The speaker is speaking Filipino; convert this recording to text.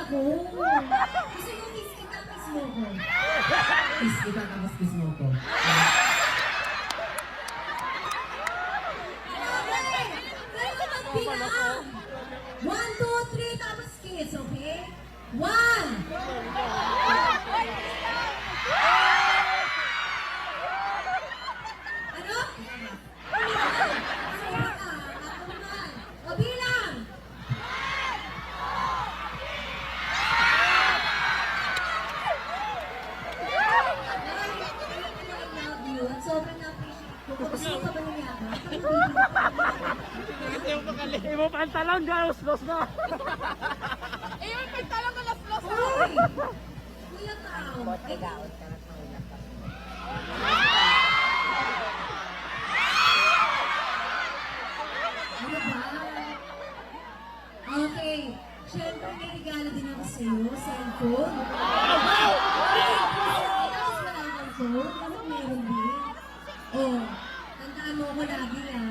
ako. Gusto mo kiss kita, kiss mo ko. Kiss kita, tapos kiss mo ko. One, two, three, tapos kiss, okay? One! Na-appreciate ko. Gusto ka ba nangyari? Eh, mo pantalon, guys. Los na. Eh, yung pagtalang ko las-las. Hoy! Kuya Tao. Ano ba? Okay. Siyempre, may regalo din ako sa'yo. Cellphone. Wow! โอ้นตาลูกคดาพี่ยา